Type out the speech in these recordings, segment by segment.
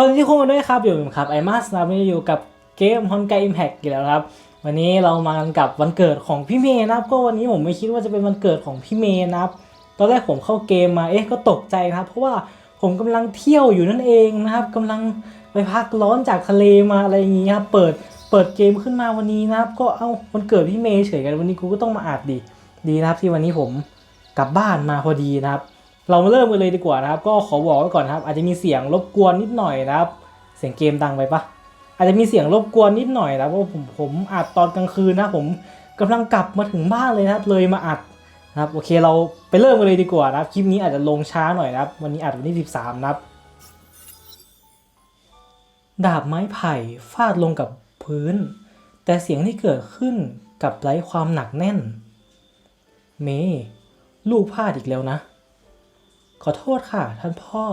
สวัสดีทุกคนด้วยครับอยู่ผมครับไอมาสนะวันนี้อยู่กับเกมฮอนไกอิมแพกอีกแล้วครับ วันนี้เรามากันกับวันเกิดของพี่เมย์นะครับ ก็วันนี้ผมไม่คิดว่าจะเป็นวันเกิดของพี่เมย์นะครับ ตอนแรกผมเข้าเกมมาเอ๊ะก็ตกใจนะครับ เพราะว่าผมกำลังเที่ยวอยู่นั่นเองนะครับกำลังไปพักร้อนจากทะเลมาอะไรอย่างงี้ครับเปิดเปิดเกมขึ้นมาวันนี้นะครับ ก็เอ้าวันเกิดพี่เมย์เฉยกันวันนี้กูก็ต้องมาอัดดิดีนะครับที่วันนี้ผมกลับบ้านมาพอดีนะครับ เรามาเริ่มกันเลยดีกว่านะครับ ก็ขอบอกไว้ก่อนครับ อาจจะมีเสียงรบกวนนิดหน่อยนะครับ เสียงเกมดังไปปะอาจจะมีเสียงรบกวนนิดหน่อยนะเพราะผมผมอัดตอนกลางคืนนะผมกำลังกลับมาถึงบ้านเลยนะครับ เลยมาอัดนะครับโอเคเราไปเริ่มกันเลยดีกว่านะครับคลิปนี้อาจจะลงช้าหน่อยนะครับ วันนี้อัดวันที่13นะครับดาบไม้ไผ่ฟาดลงกับพื้น แต่เสียงที่เกิดขึ้นกับไร้ความหนักแน่น เม ลูกพลาดอีกแล้วนะ ขอโทษค่ะ ท่านพ่อ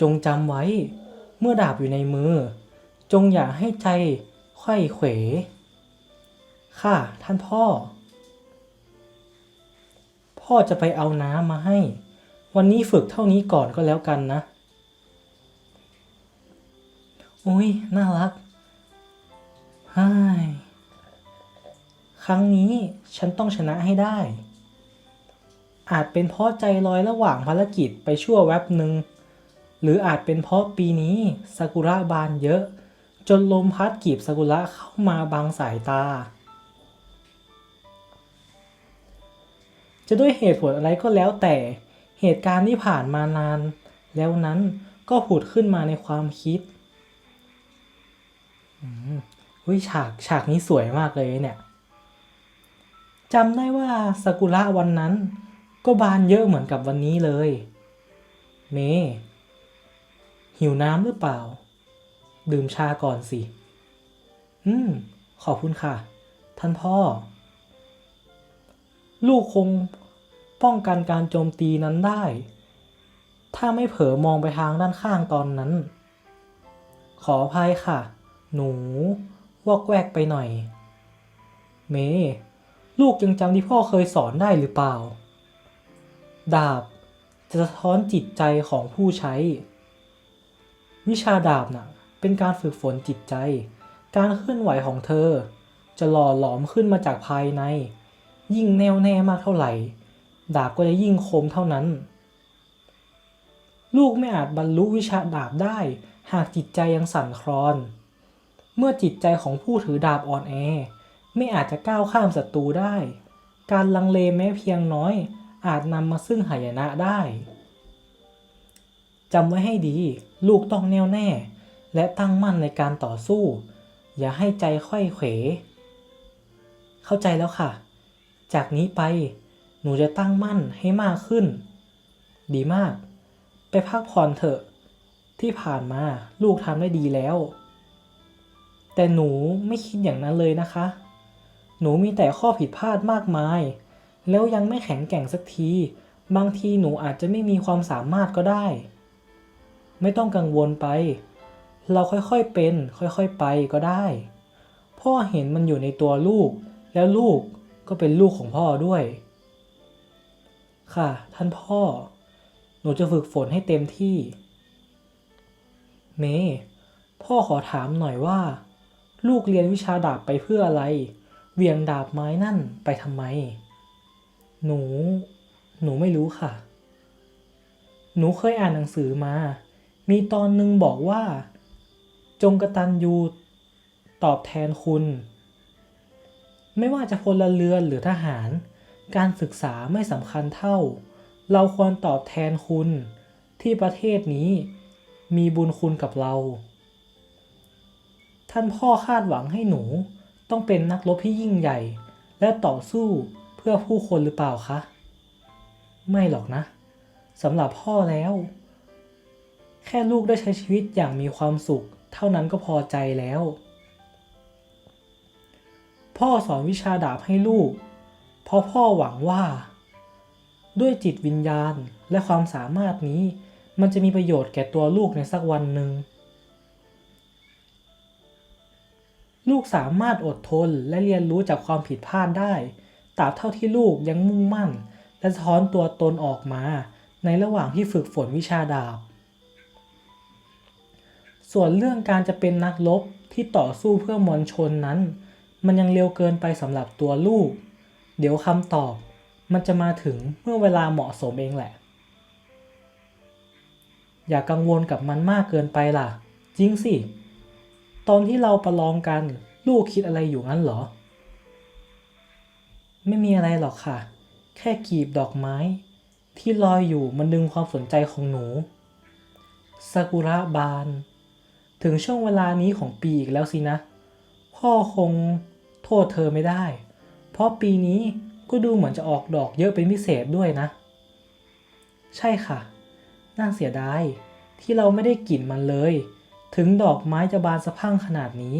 จงจำไว้ เมื่อดาบอยู่ในมือ จงอย่าให้ใจไข้เขว ค่ะ ท่านพ่อ พ่อจะไปเอาน้ำมาให้ วันนี้ฝึกเท่านี้ก่อนก็แล้วกันนะโอ้ยน่ารักฮ่ายครั้งนี้ฉันต้องชนะให้ได้ อาจเป็นเพราะใจลอยระหว่างภารกิจไปชั่วแวบหนึ่งหรืออาจเป็นเพราะปีนี้ซากุระบานเยอะ จนลมพัดกีบซากุระเข้ามาบังสายตา จะด้วยเหตุผลอะไรก็แล้วแต่เหตุการณ์ที่ผ่านมานาน แล้วนั้นก็ผุดขึ้นมาในความคิดอืมอุ้ยฉากฉากนี้สวยมากเลยเนี่ยจำได้ว่าซากุระวันนั้น ก็บานเยอะเหมือนกับวันนี้เลย เมหิวน้ำหรือเปล่า ดื่มชาก่อนสิ อืม ขอบคุณค่ะ ท่านพ่อ ลูกคงป้องกันการโจมตีนั้นได้ ถ้าไม่เผลอมองไปทางด้านข้างตอนนั้น ขออภัยค่ะ หนูวอกแวกไปหน่อย เม ลูกยังจำที่พ่อเคยสอนได้หรือเปล่า ดาบจะสะท้อนจิตใจของผู้ใช้ วิชาดาบน่ะเป็นการฝึกฝนจิตใจ การเคลื่อนไหวของเธอ จะหล่อหลอมขึ้นมาจากภายใน ยิ่งแน่วแน่มากเท่าไหร่ ดาบก็จะยิ่งคมเท่านั้น ลูกไม่อาจบรรลุวิชาดาบได้ หากจิตใจยังสั่นคลอน เมื่อจิตใจของผู้ถือดาบอ่อนแอ ไม่อาจจะก้าวข้ามศัตรูได้ การลังเลแม้เพียงน้อย อาจนำมาซึ่งหายนะได้ จำไว้ให้ดี ลูกต้องแน่วแน่ และตั้งมั่นในการต่อสู้ อย่าให้ใจค่อยเขว เข้าใจแล้วค่ะ จากนี้ไป หนูจะตั้งมั่นให้มากขึ้น ดีมาก ไปพักผ่อนเถอะ ที่ผ่านมาลูกทำได้ดีแล้ว แต่หนูไม่คิดอย่างนั้นเลยนะคะ หนูมีแต่ข้อผิดพลาดมากมาย แล้วยังไม่แข็งแกร่งสักที บางทีหนูอาจจะไม่มีความสามารถก็ได้ ไม่ต้องกังวลไป เราค่อยๆเป็น ค่อยๆไปก็ได้ พ่อเห็นมันอยู่ในตัวลูก แล้วลูกก็เป็นลูกของพ่อด้วย ค่ะ ท่านพ่อ หนูจะฝึกฝนให้เต็มที่ เมย์พ่อขอถามหน่อยว่า ลูกเรียนวิชาดาบไปเพื่ออะไร เวียงดาบไม้นั่นไปทำไม หนู หนูไม่รู้ค่ะ หนูเคยอ่านหนังสือมา มีตอนหนึ่งบอกว่า จงกระตันยูตอบแทนคุณ ไม่ว่าจะพลเรือนหรือทหาร การศึกษาไม่สำคัญเท่า เราควรตอบแทนคุณ ที่ประเทศนี้มีบุญคุณกับเรา ท่านพ่อคาดหวังให้หนูต้องเป็นนักรบที่ยิ่งใหญ่ และต่อสู้ เพื่อผู้คนหรือเปล่าคะ ไม่หรอกนะสำหรับพ่อแล้ว แค่ลูกได้ใช้ชีวิตอย่างมีความสุข เท่านั้นก็พอใจแล้ว พ่อสอนวิชาดาบให้ลูก เพราะพ่อหวังว่า ด้วยจิตวิญญาณและความสามารถนี้ มันจะมีประโยชน์แก่ตัวลูกในสักวันหนึ่งลูกสามารถอดทนและเรียนรู้จากความผิดพลาดได้ ตราบเท่าที่ลูกยังมุ่งมั่น และสะท้อนตัวตนออกมา ในระหว่างที่ฝึกฝนวิชาดาบ ส่วนเรื่องการจะเป็นนักรบที่ต่อสู้เพื่อมวลชนนั้น มันยังเร็วเกินไปสำหรับตัวลูก เดี๋ยวคำตอบมันจะมาถึงเมื่อเวลาเหมาะสมเองแหละ อย่ากังวลกับมันมากเกินไปล่ะ จริงสิ ตอนที่เราประลองกันลูกคิดอะไรอยู่งั้นเหรอ ไม่มีอะไรหรอกค่ะ แค่กีบดอกไม้ ที่ลอยอยู่มันดึงความสนใจของหนูซากุระบาน ถึงช่วงเวลานี้ของปีอีกแล้วสินะ พ่อคงโทษเธอไม่ได้ เพราะปีนี้ก็ดูเหมือนจะออกดอกเยอะเป็นพิเศษด้วยนะ ใช่ค่ะ น่าเสียดายที่เราไม่ได้กลิ่นมันเลย ถึงดอกไม้จะบานสะพั่งขนาดนี้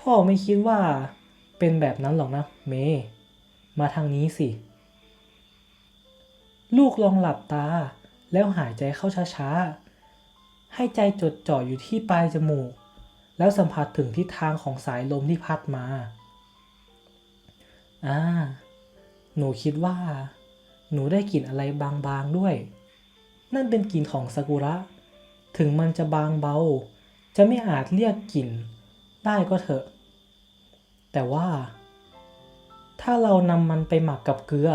พ่อไม่คิดว่า เป็นแบบนั้นหรอกนะ เมย์มาทางนี้สิ ลูกลองหลับตา แล้วหายใจเข้าช้าๆ ให้ใจจดจ่ออยู่ที่ปลายจมูก แล้วสัมผัสถึงทิศทางของสายลมที่พัดมา อ่า หนูคิดว่า หนูได้กลิ่นอะไรบางๆด้วย นั่นเป็นกลิ่นของซากุระ ถึงมันจะบางเบา จะไม่อาจเรียกกลิ่น ได้ก็เถอะ แต่ว่า ถ้าเรานำมันไปหมักกับเกลือ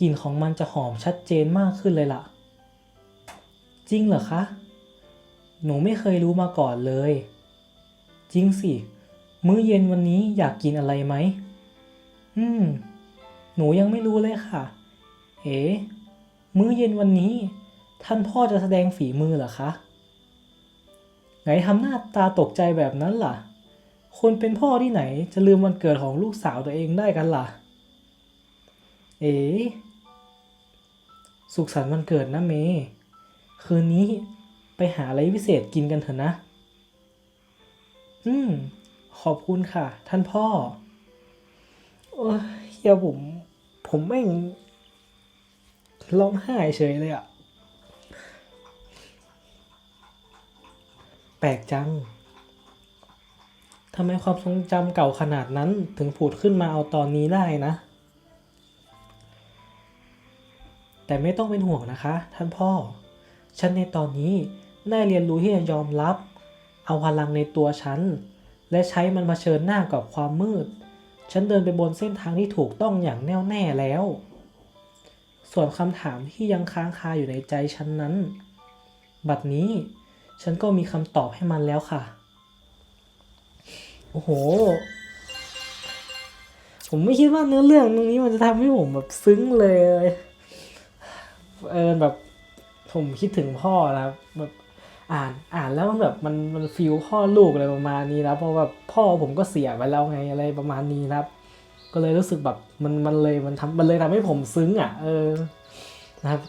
กลิ่นของมันจะหอมชัดเจนมากขึ้นเลยล่ะ จริงเหรอคะ หนูไม่เคยรู้มาก่อนเลย จริงสิ มื้อเย็นวันนี้อยากกินอะไรไหม อืม หนูยังไม่รู้เลยค่ะ เอ๋มื้อเย็นวันนี้ ท่านพ่อจะแสดงฝีมือเหรอคะ ไงทำหน้าตาตกใจแบบนั้นล่ะ คนเป็นพ่อที่ไหนจะลืมวันเกิดของลูกสาวตัวเองได้กันล่ะ เอ๋สุขสันต์วันเกิดนะเมย์คืนนี้ไปหาอะไรพิเศษกินกันเถอะนะ อืม ขอบคุณค่ะ ท่านพ่อโอ้ยเฮียผม ผมไม่งร้องไห้เฉยเลยอะแปลกจัง ทำไมความทรงจำเก่าขนาดนั้นถึงผุดขึ้นมาเอาตอนนี้ได้นะ แต่ไม่ต้องเป็นห่วงนะคะ ท่านพ่อ ฉันในตอนนี้ได้เรียนรู้ที่จะยอมรับ เอาพลังในตัวฉัน และใช้มันมาเชิญหน้ากับความมืด ฉันเดินไปบนเส้นทางที่ถูกต้องอย่างแน่วแน่แล้ว ส่วนคำถามที่ยังค้างคาอยู่ในใจฉันนั้น บัดนี้ฉันก็มีคำตอบให้มันแล้วค่ะ โอ้โห ผมไม่คิดว่าเนื้อเรื่องตรงนี้มันจะทำให้ผมแบบซึ้งเลยเออแบบผมคิดถึงพ่อนะครับแบบอ่านอ่านแล้วมันแบบมันมันฟีลพ่อลูกอะไรประมาณนี้นะเพราะแบบพ่อผมก็เสียไปแล้วไงอะไรประมาณนี้นะครับ ก็เลยรู้สึกแบบมันมันเลยมันทำมันเลยทำให้ผมซึ้งอะ เออนะครับ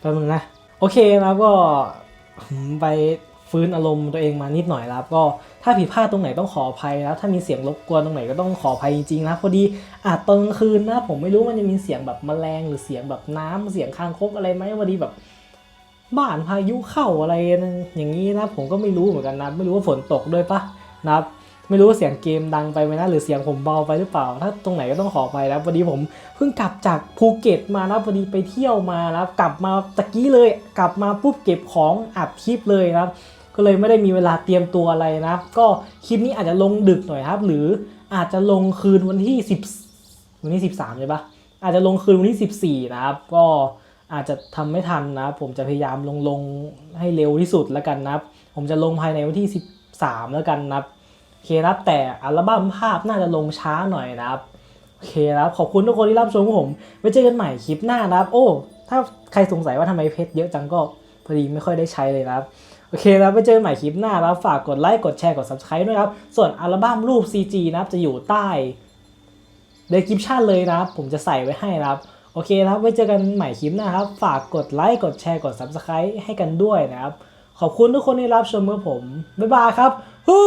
แป๊บนึงนะ โอเคนะก็ไป ฟื้นอารมณ์ตัวเองมานิดหน่อยครับก็ถ้าผิดพลาดตรงไหนต้องขออภัยนะถ้ามีเสียงรบกวนตรงไหนก็ต้องขออภัยจริงๆนะพอดีอาจตอนคืนนะผมไม่รู้มันจะมีเสียงแบบแมลงหรือเสียงแบบน้ำเสียงคางคกอะไรไหมพอดีแบบบ้านพายุเข้าอะไรอย่างนี้นะผมก็ไม่รู้เหมือนกันนะไม่รู้ว่าฝนตกด้วยปะนะครับไม่รู้ว่าเสียงเกมดังไปไหมนะหรือเสียงผมเบาไปหรือเปล่า ถ้าตรงไหนก็ต้องขอไปนะพอดีผมเพิ่งกลับจากภูเก็ตมานะพอดีไปเที่ยวมานะกลับมาตะกี้เลย กลับมาปุ๊บเก็บของอัดคลิปเลยนะครับ ก็เลยไม่ได้มีเวลาเตรียมตัวอะไรนะก็คลิปนี้อาจจะลงดึกหน่อยครับ หรืออาจจะลงคืนวันที่ 10 วันที่ 13 ใช่ปะอาจจะลงคืนวันที่ 14 นะครับ ก็อาจจะทำไม่ทันนะผมจะพยายามลงลงให้เร็วที่สุดแล้วกันนะครับ ผมจะลงภายในวันที่ 13 แล้วกันนะครับโอเคนะครับแต่อัลบั้มภาพน่าจะลงช้าหน่อยนะครับโอเคนะครับขอบคุณทุกคนที่รับชมผมไว้เจอกันใหม่คลิปหน้านะครับ โอ้ ถ้าใครสงสัยว่าทำไมเพชรเยอะจังก็พอดีไม่ค่อยได้ใช้เลยนะครับ โอเคนะครับไปเจอกันใหม่คลิปหน้านะครับฝากกดไลค์กดแชร์กด subscribe ด้วยครับ ส่วนอัลบั้มรูป CG นะครับจะอยู่ใต้ description เลยนะครับ ผมจะใส่ไว้ให้นะครับ โอเคนะครับไว้เจอกันใหม่คลิปหน้าครับ ฝากกดไลค์กดแชร์กด subscribe ให้กันด้วยนะครับ ขอบคุณทุกคนที่รับชมเมื่อผม บ๊ายบายครับฮู้